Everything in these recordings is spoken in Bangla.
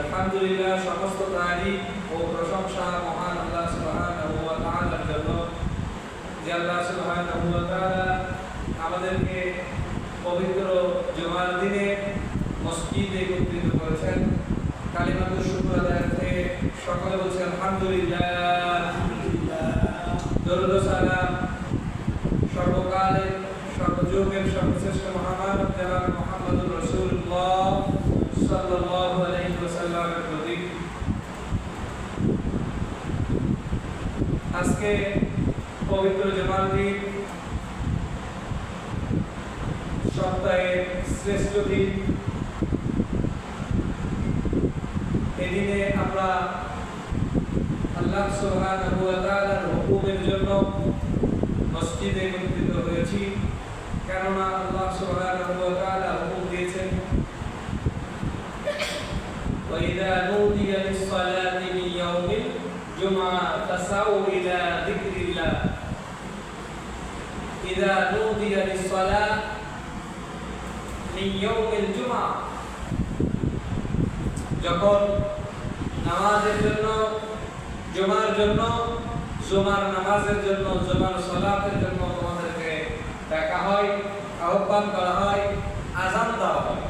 আলহামদুলিল্লাহ সমস্ত তারিফ ও প্রশংসা মহান আল্লাহ সুবহানাহু ওয়া তাআলার জন্য। যে আল্লাহ সুবহানাহু ওয়া তাআলা আমাদেরকে পবিত্র জুমার দিনে মসজিদে একত্রিত করেছেন। শুকর সকলে বলছে আলহামদুলিল্লাহ। দরুদ সালাম। সর্বকালের সর্বযুগের সর্বশ্রেষ্ঠ মহামানব জনাব মুহাম্মদুর রাসূলুল্লাহ সাল্লাল্লাহু আলাইহি ওয়াসাল্লামের প্রতি আজকে পবিত্র জুমার দিন সপ্তাহের শ্রেষ্ঠ দিন এদিনে আমরা আল্লাহ সুবহানাহু ওয়া তাআলার হুকুমের জন্য মসজিদে একত্রিত হয়েছি কেননা আল্লাহ সুবহানাহু ওয়া তাআলা হুকুম দিয়েছেন وإذا نودي للصلاة من يوم الجمعة فسعوا إلى ذكر الله إذا نودي للصلاة من يوم الجمعة যখন নামাজের জন্য জুমার জন্য জুমার নামাজের জন্য জুমার সালাতের জন্য তোমাদেরকে ডাকা হয় আহ্বান করা হয় আজান দেওয়া হয়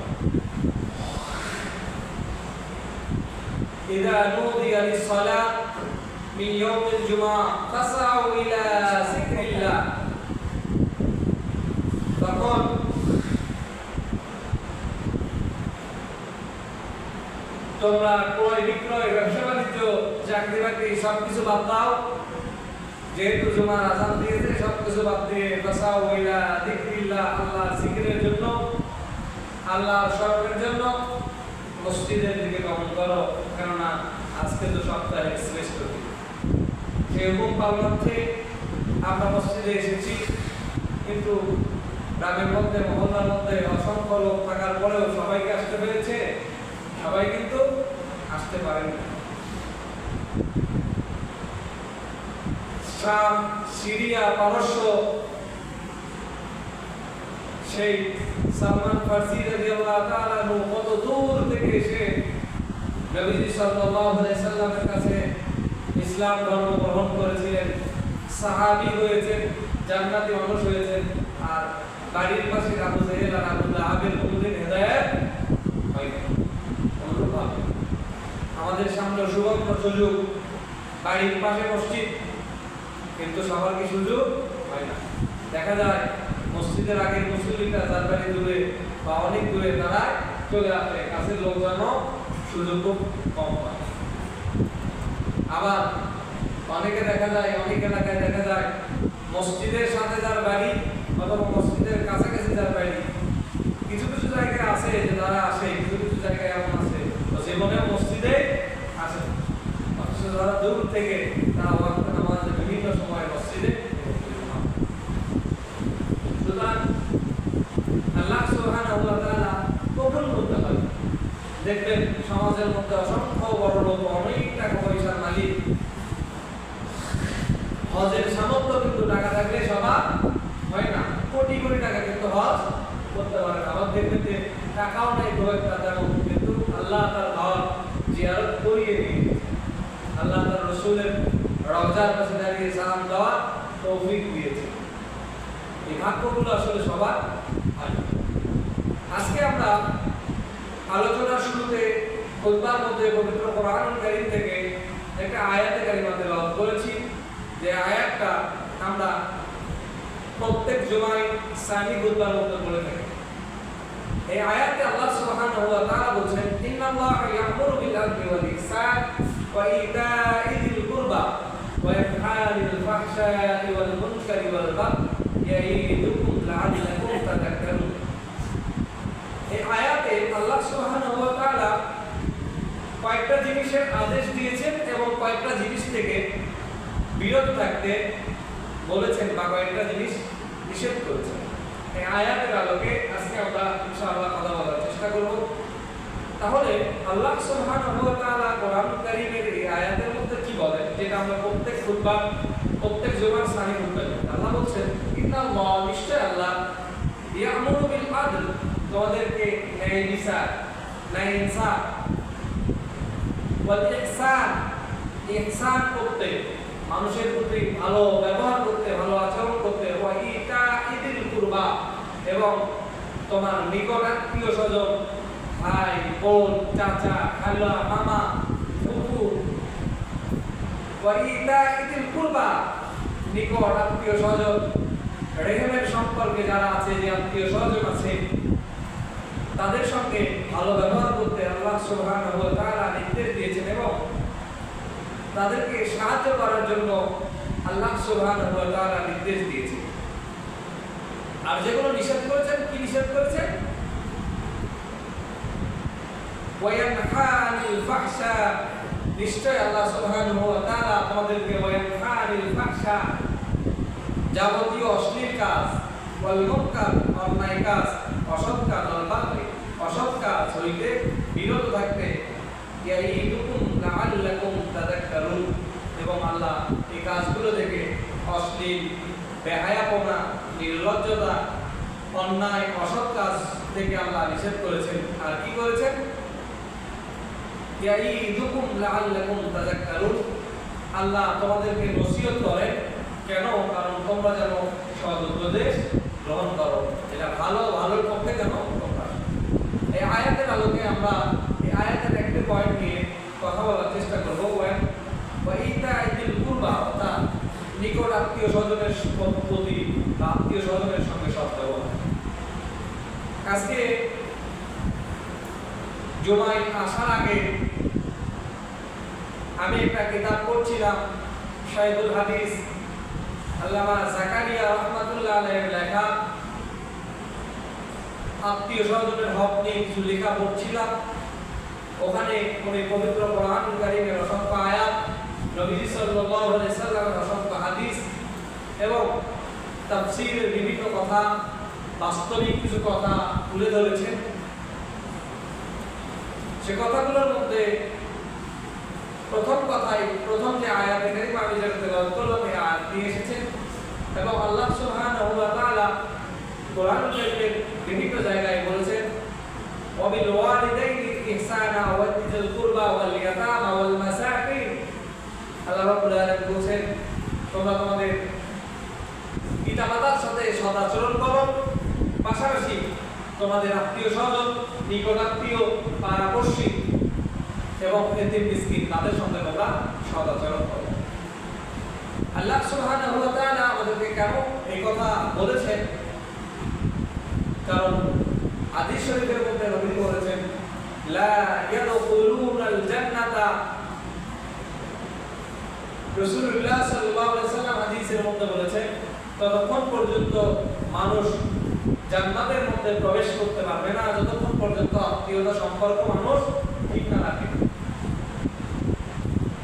إذا نودي للصلاة من يوم الجمعة فاسعوا إلى ذكر الله তখন তোমরা ক্রয় বিক্রয় ব্যবসা বাণিজ্য চাকরি বাকরি সবকিছু বাদ দাও যেহেতু জুমার আজান দিয়েছে সবকিছু বাদ দিয়ে বাসাও হইলা দিকরিল্লাহ আল্লাহ জিকিরের জন্য আল্লাহ স্মরণের জন্য মসজিদের দিকে গমন করো কেননা আজকে তো সপ্তাহের শ্রেষ্ঠ হুকুম পালনার্থে আমরা মসজিদে এসেছি। কিন্তু গ্রামের মধ্যে মহল্লার মধ্যে অসংখ্য লোক থাকার পরেও সবাইকে আসতে পেরেছে। সবাই কিন্তু আসতে পারেন। শাম সিরিয়া, পারস্য, সেই সালমান ফার্সি রাদিয়াল্লাহু কত দূর থেকে এসে নবীজি সাল্লাল্লাহু আলাইহি সাল্লামের কাছে ইসলাম ধর্ম গ্রহণ করেছিলেন, সাহাবি হয়েছেন, জান্নাতি মানুষ হয়েছেন, আর বাড়ির পাশে আবু জাহেল আর আবু লাহাবের কোনোদিন হেদায়েত আমাদের সামনে সুবর্ণ সুযোগ, বাড়ির পাশে মসজিদ, কিন্তু সবার কি সুযোগ হয় না। দেখা যায়, মসজিদের আগের মুসলিমরা যার বাড়ি দূরে বা অনেক দূরে তারা চলে আসে, কাছের লোকজন সুযোগ খুব কম পায়। আবার অনেকে দেখা যায়, অনেক এলাকায় দেখা যায়, মসজিদের সাথে যার বাড়ি অথবা মসজিদের কাছাকাছি যার বাড়ি, কিছু কিছু জায়গায় আছে যে তারা আসে, কিছু কিছু জায়গায় এমন আছে, তো জীবনে মসজিদে আসে অথচ যারা দূর থেকে তারা ওয়াক্ত নামাজে বিভিন্ন সময় মসজিদে দেখবেন সমাজের মধ্যে অসংখ্য বড় লোক অনেক হজের সামর্থ্য কিন্তু টাকা থাকলে সবার হয় না। কোটি কোটি টাকা কিন্তু হজ করতে পারে না। আবার দেখবেন যে টাকাও নাই খুব একটা তেমন কিন্তু আল্লাহ তার ঘর জিয়ারত করিয়ে দিয়ে আল্লাহ তার রসুলের রওজার কাছে দাঁড়িয়ে সালাম দেওয়া তৌফিক দিয়েছে এই ভাগ্যগুলো আসলে সবার হয়। আজকে আমরা আলোচনার শুরুতে খুতবার মধ্যে পবিত্র কোরআন কারীম থেকে একটা আয়াতে কারিমা তেলাওয়াত করেছি। যে আয়াতটা আমরা প্রত্যেক জুমায় সানি খুতবার মধ্যে বলে থাকি। এই আয়াতে আল্লাহ সুবহানাহু ওয়া তাআলা বলেন ইন্নাল্লাহা ইয়া'মুরু বিল আদলি ওয়াল ইহসান ওয়া ইতা'i যিল কুরবা ওয়া ইয়ানহানিল ফাহশা'i ওয়াল মুনকারি ওয়াল বাগই ইয়া'iদুকুম লা'আল্লাকুম তাযাক্কারুন. এই আয়াতে আল্লাহ সুবহানাহু ওয়া তাআলা কয়েকটা জিনিসের আদেশ দিয়েছেন এবং কয়েকটা জিনিস থেকে বিরত থাকতে বলেছেন বা কয়েকটা জিনিস নিষেধ করেছেন। আয়াতের আলোকে আজকে আমরা ইনশাআল্লাহ কথা বলার চেষ্টা করব। তাহলে আল্লাহ সুবহানাহু তাআলা কোরআন কারীমের এই আয়াতের মধ্যে কি বলেন যেটা আমরা প্রত্যেক খুতবা প্রত্যেক জুমার সানি খুতবা আল্লাহ বলছেন ইন্নাল্লাহ নিশ্চয় আল্লাহ ইয়ামুরু বিল আদল। তোমাদেরকে ন্যায় বিচার, ন্যায় ইনসাফ, ওয়াল ইহসান ইহসান করতে। মানুষের প্রতি ভালো ব্যবহার করতে, ভালো আচরণ করতে কুরবা এবং তোমার নিকট আত্মীয় স্বজন, ভাই, বোন, চাচা, খালা, মামা, ফুফু ইতা ইদিল কুরবা নিকট আত্মীয় স্বজন, রেহেমের সম্পর্কে যারা আছে, যে আত্মীয় স্বজন আছে, তাদের সঙ্গে ভালো ব্যবহার করতে আল্লাহ সুবহানাহু ওয়া তাআলা নির্দেশ দিয়েছেন এবং তাদেরকে সাহায্য করার জন্য আল্লাহ ওয়া তাআলা নির্দেশ দিয়েছে আর যেগুলো নিষেধ করেছেন, কি নিষেধ করেছেন? নিশ্চয় আল্লাহ সুবহানাহু ওয়া তাআলা তোমাদেরকে যাবতীয় অশ্লীল কাজ মুনকার অন্যায় কাজ, অসৎ কাজ অসৎ কাজ হইতে বিরত থাকতে তাযাক্কারুন এবং আল্লাহ এই কাজগুলো থেকে অশ্লীল, বেহায়াপনা, নির্লজ্জতা, অন্যায়, অসৎ কাজ থেকে আল্লাহ নিষেধ করেছেন। আর কি করেছেন? আল্লাহ তোমাদেরকে নসিহত করেন। কেন? কারণ তোমরা যেন উপদেশ গ্রহণ করো। এটা ভালো, ভালোর পক্ষে যেন তোমরা। এই আয়াতের আলোকে আমরা, এই আয়াতের একটা পয়েন্ট নিয়ে কথা বলার চেষ্টা আমি একটা কিতাব পড়ছিলাম শাহিদুল হাদিস, আল্লামা জাকারিয়া রহমাতুল্লাহ আলাইহির লেখা। আত্মীয় স্বজনের হক নিয়ে কিছু লেখা পড়ছিলাম। ওখানে উনি পবিত্র কোরআন কারিমের আয়াত। নবীজি সাল্লাল্লাহু আলাইহি সাল্লামের অসংখ্য হাদিস এবং তাফসীরের বিভিন্ন কথা, বাস্তবিক কিছু কথা তুলে ধরেছেন। সে কথাগুলোর মধ্যে প্রথম কথাই, প্রথম যে আয়াত এখানে আমি যেটা তেলাওয়াত আয়াত দিয়ে এসেছেন এবং আল্লাহ সুবহানাহু ওয়া তাআলা কোরআন কারীমের বিভিন্ন জায়গায় বলেছেন ওয়াবিল ওয়ালিদাইনি ইহসানা ওয়া যিল কুরবা ওয়াল ইয়াতামা ওয়াল মাসাকিন আল্লাহ রাব্বুল আলামিন বলেছেন, তোমরা তোমাদের পিতামাতার সাথে সদাচরণ করো। পাশাপাশি তোমাদের আত্মীয় স্বজন নিকট আত্মীয়, পাড়াপড়শি এবং এতিম মিসকিন, তাদের সঙ্গে তোমরা সদাচরণ করো। আল্লাহ সুবহানাহু ওয়া আমাদেরকে কেন এই কথা বলেছেন? কারণ হাদিস শরীফের মধ্যে নবী বলেছেন, লা ইয়াদখুলুনাল জান্নাতা সাল্লাল্লাহু সাল্লাম হাদিসের মধ্যে বলেছেন, ততক্ষণ পর্যন্ত মানুষ জান্নাতের মধ্যে প্রবেশ করতে পারবে না, যতক্ষণ পর্যন্ত আত্মীয়তা, সম্পর্ক মানুষ ঠিক না রাখে।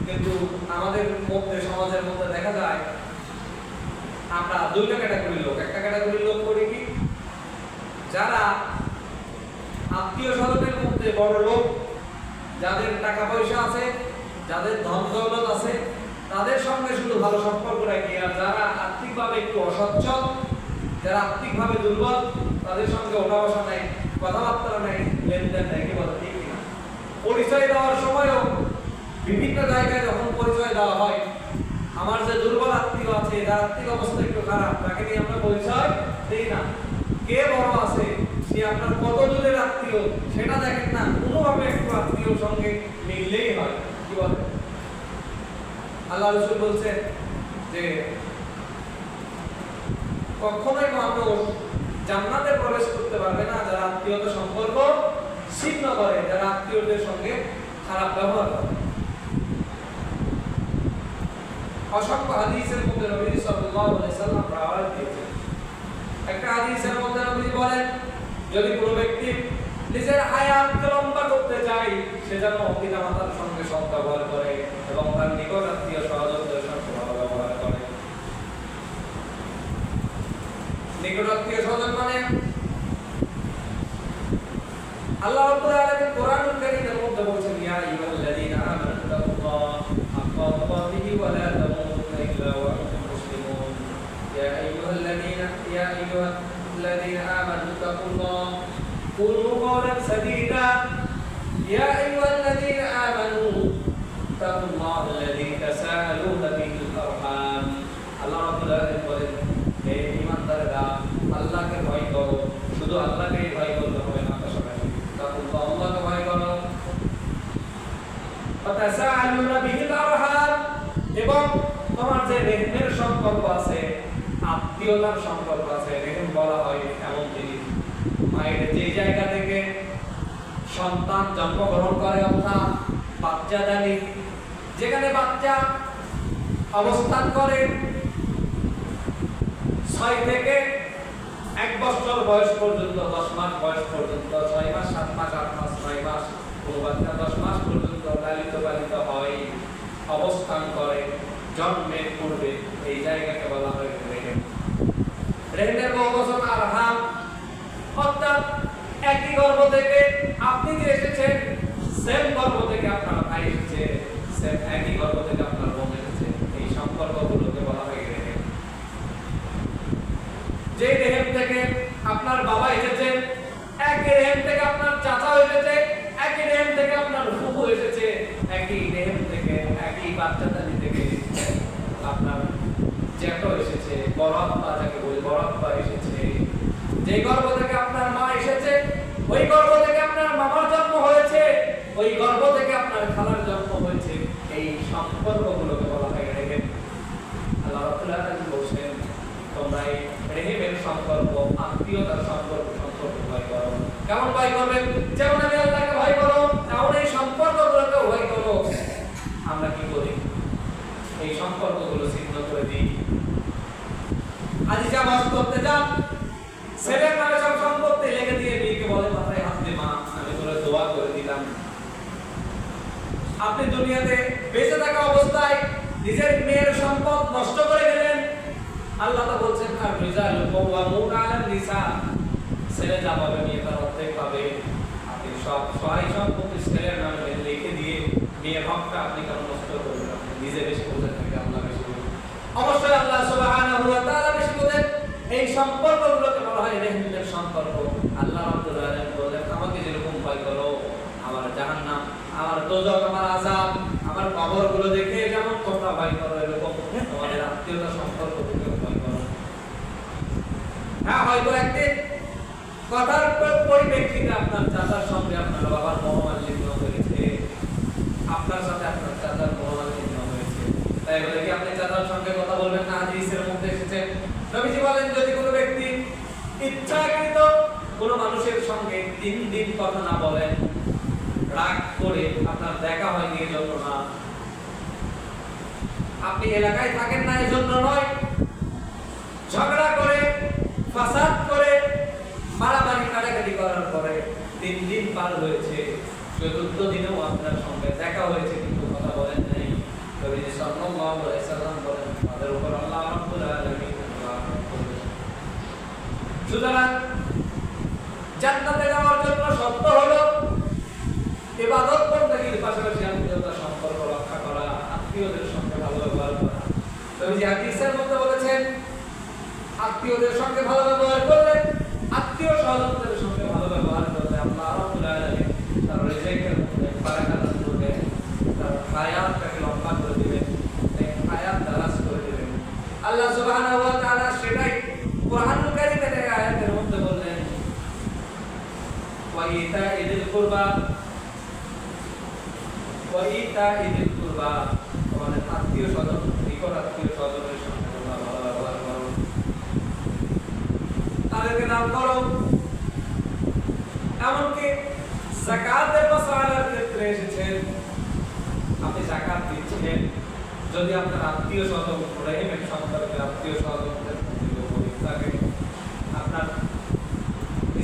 কিন্তু আমাদের মধ্যে, সমাজের মধ্যে দেখা যায়, আমরা দুইটা ক্যাটাগরির লোক। একটা ক্যাটাগরির লোক করি কি? যারা আত্মীয় স্বজনের মধ্যে বড় লোক, যাদের টাকা পয়সা আছে, যাদের ধন দৌলত আছে তাদের সঙ্গে শুধু ভালো সম্পর্ক রাখি আর যারা আর্থিকভাবে একটু অসচ্ছল, যারা আর্থিকভাবে দুর্বল, তাদের সঙ্গে ওঠা বসা নেই, কথাবার্তা নেই, লেনদেন নেই, কি বলে, ঠিক পরিচয় দেওয়ার সময়ও বিভিন্ন জায়গায় যখন পরিচয় দেওয়া হয়, আমার যে দুর্বল আত্মীয় আছে যার আর্থিক অবস্থা একটু খারাপ, তাকে নিয়ে আমরা পরিচয় দিই না। কে বড় আছে, সে আপনার কত দূরের আত্মীয়, সেটা দেখেন না, কোনোভাবে একটু আত্মীয় সঙ্গে মিললেই হয়। আল্লাহ রসুল বলছেন যে, কখনোই মানুষ জান্নাতে প্রবেশ করতে পারবে না যারা আত্মীয়তা সম্পর্ক ছিন্ন করে, যারা আত্মীয়দের সঙ্গে খারাপ ব্যবহার করে। অসংখ্য হাদিসের মধ্যে নবী সাল্লাল্লাহু আলাইহি সাল্লাম দিয়েছেন। একটা হাদিসের মধ্যে নবী বলেন, যদি কোনো ব্যক্তি নিজের হায়াতকে লম্বা করতে চায় সে যেন পিতা মাতার সঙ্গে সৎ ব্যবহার করে এবং তার নিকট আত্মীয় সহযোগীদের সঙ্গে ভালো ব্যবহার করে। নিকট আত্মীয় মানে? আল্লাহ আলামিন কোরআনুল কারীমের মধ্যে ইয়া আইয়ুহাল্লাযীনা হাক্কা তুকাতিহি ওয়া লা তামুতুন্না ইল্লা ওয়া আনতুম মুসলিমুন। ইয়া আইয়ুহাল্লাযীনা ইয়া আইয়ুহাল্লাযীনা قولوا قولا سديدا يا أيها الذين آمنوا اتقوا الله الذي تساءلون به الارحام আল্লাহ রাব্বুল আলামিন বলেন হে ঈমানদারেরা আল্লাহকে ভয় করো শুধু আল্লাহকেই ভয় করতে হবে না পাশাপাশি তাকুল্লাহ আল্লাহকে ভয় করো ফাতাসাআলুনা বিহিল আরহাম এবং তোমার যে রেহমের সম্পর্ক আছে আত্মীয়তার সম্পর্ক আছে রেহম বলা হয় এমন সন্তান জন্মগ্রহণ করে অর্থাৎ বাচ্চা দানি যেখানে বাচ্চা অবস্থান করে ছয় থেকে এক বছর বয়স পর্যন্ত, দশ মাস বয়স পর্যন্ত, ছয় মাস, সাত মাস, আট মাস, নয় মাস কোনো বাচ্চা দশ মাস পর্যন্ত লালিত পালিত হয় অবস্থান করে জন্মের পূর্বে। এই জায়গাকে বলা হয় রেহেম রেহেমের বহু বছর আরহাম অর্থাৎ একই গর্ভ থেকে আপনি যে এসেছেন? সেম গর্ভ থেকে আপনার ভাই এসেছে সেম একই গর্ভ থেকে আপনার বোন এসেছে। এই সম্পর্কগুলোকে বলা হয় রেহেম যে রেহেম থেকে আপনার বাবা এসেছে, একই রেহেম থেকে আপনার চাচা এসেছে, একই রেহেম থেকে আপনার ফুফু এসেছে, একই রেহেম থেকে, একই বাচ্চাদানি থেকে আপনার জ্যাঠো এসেছে আব্বা যাকে বলি আব্বা এসেছে। যে গর্ভ থেকে ওই গর্ভ থেকে আপনার মামার জন্ম হয়েছে, ওই গর্ভ থেকে আপনার খালার জন্ম হয়েছে। এই সম্পর্কগুলোকে বলা হয় রেহেম আল্লাহ রাব্বুল আলামিন বলছেন, তোমরা এই রেহেমের সম্পর্ক, আত্মীয়তার সম্পর্ক সম্পর্ক ভয় করো। কেমন ভয় করবে? যেমন আমি আল্লাহকে ভয় করো, তেমন এই সম্পর্কগুলোকে ভয় করো। আমরা কি করি? এই সম্পর্কগুলো ছিন্ন করে দিই। আজ যা বাস করতে যান ছেলের নামে সব সম্পত্তি লেগে দিয়ে মেয়েকে বলে মাথায় হাত দিয়ে মা আমি তোরা দোয়া করে দিলাম আপনি দুনিয়াতে বেঁচে থাকা অবস্থায় নিজের মেয়ের সম্পদ নষ্ট করে গেলেন আল্লাহ তো বলছেন, আর রিজাল নিসা। ছেলে যা পাবে, মেয়ে তার অর্ধেক পাবে। আপনি সব সহায় সম্পত্তি ছেলের নামে লিখে দিয়ে মেয়ের হকটা আপনি কেন নষ্ট করবেন? আপনি নিজে বেশি বোঝেন নাকি আল্লাহ বেশি বোঝেন। অবশ্যই আল্লাহ সুবহানাহু ওয়া তাআলা বেশি বোঝেন। এই সম্পর্কগুলোকে বলা হয় রেহমের সম্পর্ক। আল্লাহ রাব্বুল আলামিন বলেন আমাকে যেরকম ভয় করো, আমার জাহান্নাম আমার দোজক আমার আযাব আমার কবরগুলো দেখে যেমন তোমরা ভয় করো? এরকম তোমাদের আত্মীয়তা সম্পর্ক ভয় করো। হ্যাঁ হয়তো একদিন কথার পরিপ্রেক্ষিতে আপনার চাচার সঙ্গে আপনার বাবার মনোমালিন্য হয়েছে। আপনার সাথে আপনার চাচার মনোমালিন্য হয়েছে। তাই বলে কি আপনি চাচার সঙ্গে কথা বলবেন না? হাদিসের মধ্যে এসেছে, নবীজি বলেন, যদি কোনো ব্যক্তি ইচ্ছাকৃত কোনো মানুষের সঙ্গে তিন দিন কথা না বলেন, রাগ করে আপনার দেখা হয়নি এই জন্য না। আপনি এলাকায় থাকেন না এই জন্য নয়। ঝগড়া করে, ফাসাদ করে, মারামারি কাটাকাটি করার পরে তিন দিন পার হয়েছে। চতুর্থ দিনেও আপনার সঙ্গে দেখা হয়েছে, কিন্তু কথা বলেন নাই। নবীজি সাল্লাল্লাহু আলাইহি সাল্লাম বলেন, তাদের উপর আল্লাহ। সুতরাং জান্নাতে যাওয়ার জন্য শর্ত হলো ইবাদত বন্দেগীর পাশাপাশি আত্মীয়তার সম্পর্ক রক্ষা করা আত্মীয়দের সঙ্গে ভালো ব্যবহার করা নবীজি হাদিসের মধ্যে বলেছেন আত্মীয়দের সঙ্গে ভালো ব্যবহার করলে আত্মীয় স্বজনদের সঙ্গে ভালো ব্যবহার করলে আল্লাহ রাব্বুল আলামিন তার রিজিকের মধ্যে বারাকাত দান করবেন তার হায়াতটাকে লম্বা করে দিবেন তাই হায়াত দারাজ করে দিবেন আল্লাহ সুবহানাহু ওয়া তাআলা সেটাই কোরআনুল কারীমের এই আয়াতের মধ্যে বললেন ইতা ইদিল কুরবা ওয়া ইতা ইদিল আত্মীয় স্বজন, নিকট আত্মীয় স্বজনের সঙ্গে তোমরা ভালো ব্যবহার করো তাদেরকে দান করো। এমনকি জাকাতের মাসালার ক্ষেত্রে এসেছেন। আপনি জাকাত দিচ্ছেন যদি আপনার আত্মীয় স্বজন রহিমের সম্পর্কে আত্মীয় স্বজনদের মধ্যে কেউ গরিব থাকে আপনার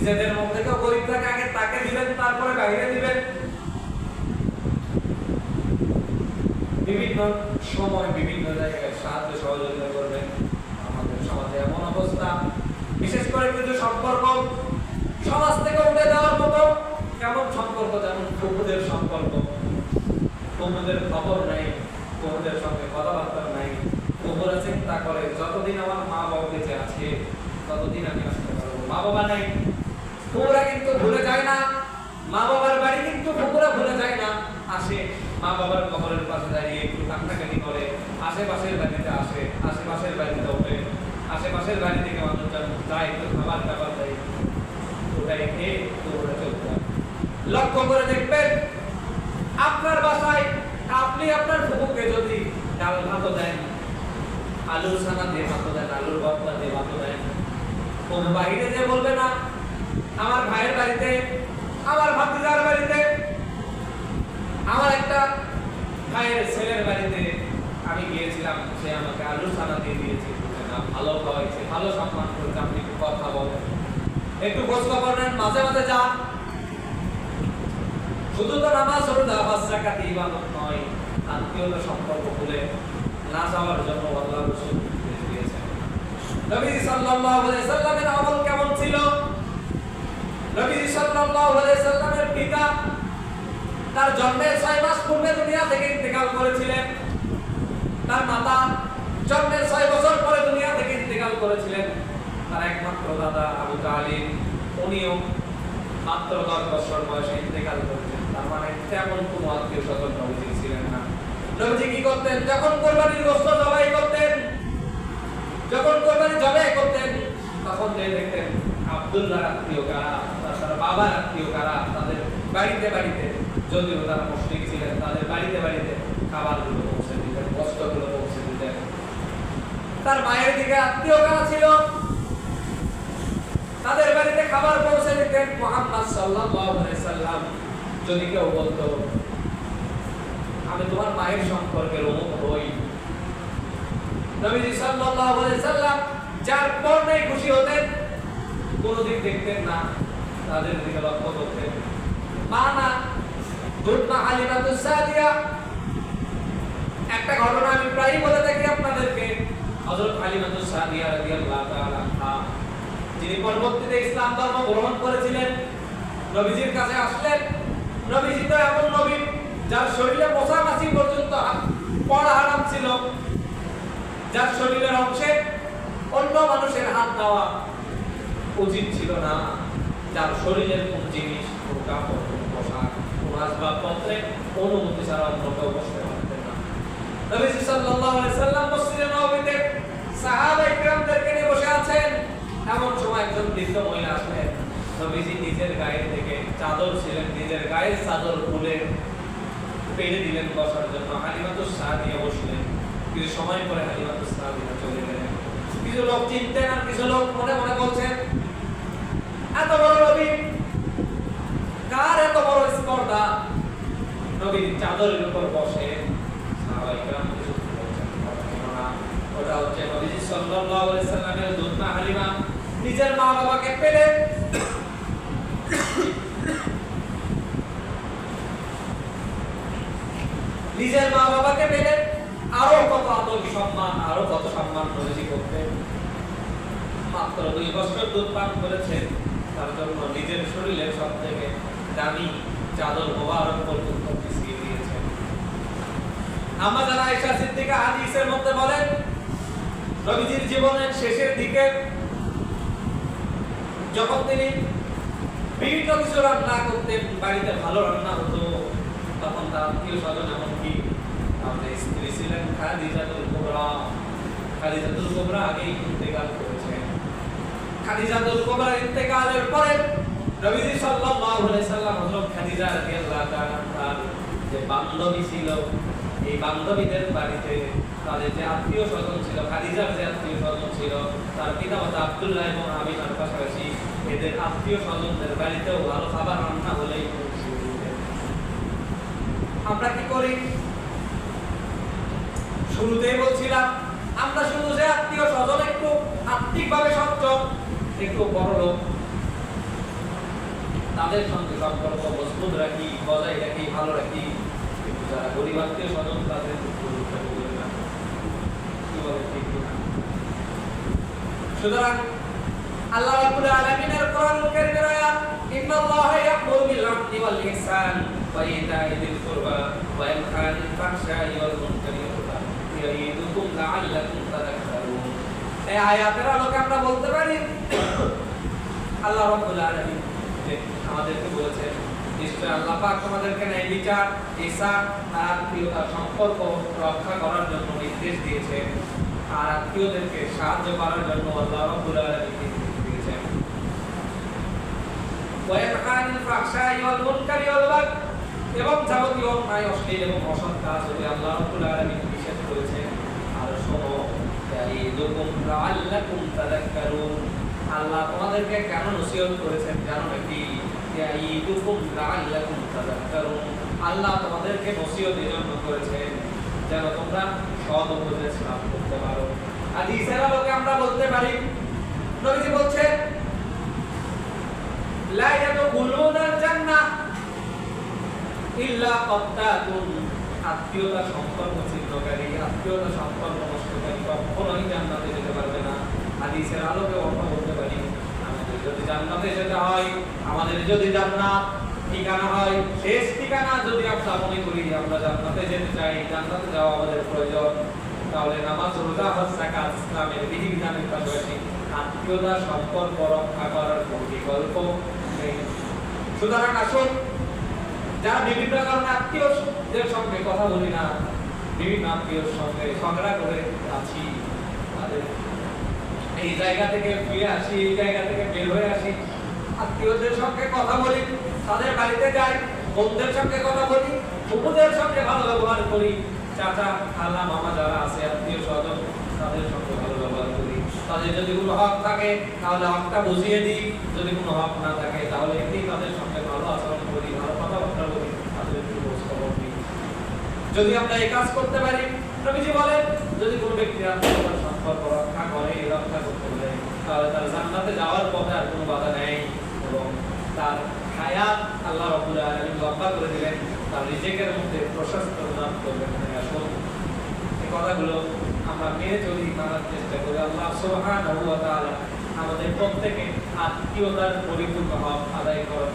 নিজেদের মধ্যে কেউ গরিব থাকে আগে তাকে দিবেন, তারপরে বাইরে দিবেন। বিভিন্ন সময় বিভিন্ন জায়গায় সাহায্য সহযোগিতা করবেন। আমাদের সমাজে এমন অবস্থা। বিশেষ করে কিছু সম্পর্ক সমাজ থেকে উঠে যাওয়ার মতো কেমন সম্পর্ক যেমন কুকুরদের সম্পর্ক। কুকুরদের খবর নাই কুকুরদের সঙ্গে কথাবার্তা নাই। কুকুরা চিন্তা করে, যতদিন আমার মা বাবা বেঁচে আছে, ততদিন আমি আসতে পারব। মা বাবা নাই। কুকুরা কিন্তু ভুলে যায় না, মা বাবার বাড়ি কিন্তু কুকুরা ভুলে যায় না। আসে, মা বাবার কবরের পাশে দাঁড়িয়ে একটু কান্নাকাটি করে, আশেপাশের বাড়িতে আসে, আশেপাশের বাড়িতে ওঠে। আশেপাশের বাড়ি থেকে মানুষজন যায়, একটু খাবার টাবার দেয়। ওটাই খেয়ে তো চলতে লক্ষ্য করে দেখবেন, আপনার বাসায় আপনি আপনার ফুকুকে যদি ডাল ভাত দেন, আলুর সানা দিয়ে ভাত দেন, আলুর ভর্তা দিয়ে ভাত দেন, ও বাইরে যে বলবে না আমার ভাইয়ের বাড়িতে, আমার ভাতিজার বাড়িতে, আমার একটা ভাইয়ের ছেলের বাড়িতে আমি গিয়েছিলাম। সে আমাকে আলুর সানা দিয়ে দিয়েছে। ভালো খাওয়াইছে, ভালো সম্মান করেছে। আপনি একটু কথা বলেন। একটু খোঁজ খবর মাঝে মাঝে যান। শুধু তো নামাজ রোজা হজ জাকাত ইবাদত নয়। আত্মীয়তা সম্পর্ক ভুলে না যাওয়ার জন্য আল্লাহ রাসূল নবী সাল্লাল্লাহু আলাইহি সাল্লামের আমল কেমন ছিল? নবী সাল্লাল্লাহু আলাইহি সাল্লামের পিতা তার জন্মের ছয় মাস পূর্বে দুনিয়া থেকে ইন্তেকাল করেছিলেন। তার মাতা জন্মের ছয় বছর পরে দুনিয়া থেকে ইন্তেকাল করেছিলেন। তার একমাত্র দাদা আবু তালিব, উনিও মাত্র দশ বছর বয়সে ইন্তেকাল করেছেন। তার মানে তেমন কোনো আত্মীয় স্বজন নবীজি ছিলেন না। নবীজি কি করতেন? যখন কোরবানির গোস্ত জবাই করতেন, যখন কোরবানি জবাই করতেন, তখন যে দেখতেন আব্দুল্লাহ আত্মীয় কারা? বাবার আত্মীয় কারা? তাদের বাড়িতে বাড়িতে যদিও তারা মুসলিম ছিলেন, তাদের বাড়িতে বাড়িতে খাবারগুলো পৌঁছে দিতেন, বস্ত্রগুলো পৌঁছে দিতেন। তার মায়ের দিকে আত্মীয় কারা ছিল? তাদের বাড়িতে খাবার পৌঁছে দিতেন মোহাম্মদ সাল্লাম। যদি কেউ বলতো, আমি তোমার মায়ের সম্পর্কে অমুক হই। নবীজি সাল্লাল্লাহু সাল্লাম যার পর্ণায় খুশি হতেন, কোনোদিন দেখতেন না। তাদের দিকে লক্ষ্য করতেন মা না দুধনা হালিমাতুস সাদিয়া একটা ঘটনা আমি প্রায়ই বলে থাকি আপনাদেরকে। হযরত হালিমাতুস সাদিয়া রাদিয়াল্লাহু তাআলা যিনি পরবর্তীতে ইসলাম ধর্ম গ্রহণ করেছিলেন নবীজির কাছে আসলেন। নবীজি তো এমন নবী যার শরীরে মশা মাছি পর্যন্ত পড়া হারাম ছিল। যার শরীরের অংশে অন্য মানুষের হাত দেওয়া উচিত ছিল না। যার শরীরের কোন জিনিস পোশাক আসবাবপত্রে অনুমতি ছাড়া বসতে পারতেন না। সাল্লাল্লাহু আলাইহি সাল্লাম মসজিদে নববীতে সাহাবায়ে কিরামদেরকে নিয়ে বসে আছেন। এমন সময় একজন বৃদ্ধ মহিলা আসলেন। নবীজি নিজের গায়ে থেকে চাদর ছিলেন, নিজের গায়ের চাদর খুলে পেড়ে দিলেন বসার জন্য। হালিমাতুস সাদিয়া বসলেন। কিছু সময় পরে হালিমাতুস সাদিয়া চলে গেলেন। কিছু লোক চিনতেন আর কিছু লোক মনে মনে বলছেন এত বড় নবী? কার এত বড় স্পর্ধা? নবীর চাদরের উপর বসে ওটা হচ্ছে নবীজি হালিমা। নিজের মা বাবাকে পেলে। নিজের মা বাবাকে পেলে। আরও কত আদর সম্মান, আরও কত সম্মান নবীজি করতেন। মাত্র দুই বছর দুধ পান করেছেন। জন্য নিজের শরীরের সব থেকে দামি চাদর মোবারক পর্যন্ত পিছিয়ে দিয়েছেন আমরা যারা সিদ্দিকা হাদিসের মধ্যে বলেন, নবীজির জীবনের শেষের দিকে যখন তিনি বিভিন্ন কিছু রান্না করতেন বাড়িতে ভালো রান্না হতো, তখন তার আত্মীয় স্বজন এমনকি আমাদের স্ত্রী ছিলেন খাদিজাতুল কুবরা। কুবরা আগেই খাদিজাতুল কুবরা ইন্তেকালের পরে নবীজি সাল্লাল্লাহু আলাইহি সাল্লাম হযরত খাদিজা রাদিয়াল্লাহু তাআলা তার যে বান্ধবী ছিল, এই বান্ধবীদের বাড়িতে তাদের যে আত্মীয় স্বজন ছিল, খাদিজার যে আত্মীয় স্বজন ছিল, তার পিতা মাতা আব্দুল্লাহ এবং আমিনার পাশাপাশি এদের আত্মীয় স্বজনদের বাড়িতেও ভালো খাবার রান্না হলেই আমরা কি করি? শুরুতেই বলছিলাম, আমরা শুধু যে আত্মীয় স্বজন একটু আর্থিকভাবে সচ্ছল একটু বড় লোক। তাদের সঙ্গে সম্পর্ক মজবুত রাখি, বজায় রাখি, ভালো রাখি। কিন্তু যারা গরিব আত্মীয় স্বজন, তাদের সুতরাং আল্লাহ রাব্বুল আলামিনের কোরআনুল কারীমের আয়াত বিল 'আদলি ওয়াল ইহসান ওয়া কুরবা ওয়া ইয়ানহা 'আনিল মুনকারি ওয়া লা'আল্লাকুম এই আয়াতের আলোকে আমরা বলতে পারি? আল্লাহ রাব্বুল আলামিন। আমাদেরকে বলেছেন, নিশ্চয় আল্লাহ পাক তোমাদেরকে ন্যায় বিচার ইসান আর আত্মীয়তার সম্পর্ক রক্ষা করার জন্য নির্দেশ দিয়েছেন। আর আত্মীয়দেরকে সাহায্য করার জন্য আল্লাহ রাব্বুল আলামিন নির্দেশ দিয়েছেন। ফাহশাই ওয়াল মুনকারি ওয়াল বাগয় এবং যাবতীয় অন্যায়, অশ্লীল এবং অসৎ কাজ যদি আল্লাহ রাব্বুল আলামিন নিষেধ করেছেন আর শোনো আল্লাহ তোমাদেরকে কেন নসিহত করেছেন? জানো নাকি আল্লাহ তোমাদেরকে নসিহত করেছেন যেন তোমরা সৎ উপদেশ লাভ করতে পারো। আমরা বলতে পারি, নবীজি ইল্লা আত্মীয়তা সম্পর্ক ছিন্নকারী, আত্মীয়তা সম্পর্ক নষ্টকারী জান্নাতে যেতে পারবে না। হাদিসের আলোকে অর্থ বলতে পারি। আমাদের যদি জান্নাতে যেতে হয়, আমাদের যদি জান্নাত ঠিকানা হয়, শেষ ঠিকানা যদি আমরা মনে করি আমরা জান্নাতে যেতে চাই, জান্নাতে যাওয়া আমাদের প্রয়োজন, তাহলে নামাজ, রোজা, হজ, যাকাত, ইসলামের বিধিবিধানের পাশাপাশি আত্মীয়তা, সম্পর্ক রক্ষা করার নেই। সুতরাং আসুন, যারা বিভিন্ন কারণে আত্মীয়দের সঙ্গে কথা বলি না, বিভিন্ন আত্মীয়র সঙ্গে ঝগড়া করে আছি। এই জায়গা থেকে ফিরে আসি, এই জায়গা থেকে বের হয়ে আসি। আত্মীয়দের সঙ্গে কথা বলি, তাদের বাড়িতে যাই, বন্ধুদের সঙ্গে কথা বলি বন্ধুদের সঙ্গে ভালো ব্যবহার করি। চাচা, খালা, মামা যারা আছে, আত্মীয় স্বজন, তাদের সঙ্গে ভালো ব্যবহার করি। তাদের যদি কোনো হক থাকে, তাহলে হকটা বুঝিয়ে দিই। যদি কোনো হক না থাকে, তাহলে এমনি তাদের সঙ্গে ভালো আচরণ করি, ভালো কথাবার্তা বলি, তাদের একটু খোঁজ খবর নিই। যদি আমরা এই কাজ করতে পারি নবীজি বলেন যদি কোনো ব্যক্তি সম্পর্ক রক্ষা করে রক্ষা করতে পারে তাহলে তার জান্নাতে যাওয়ার পথে আর কোনো বাধা নেই এবং তার আল্লাহ আলামিন লম্বা করে দিলেন। তার মধ্যে প্রশস্ত করবেন আসুন। এই কথাগুলো আমরা মেনে চলি, মানার চেষ্টা করি। আল্লাহ তাআলা আমাদের প্রত্যেকে আত্মীয়তার পরিপূর্ণ হক আদায় করা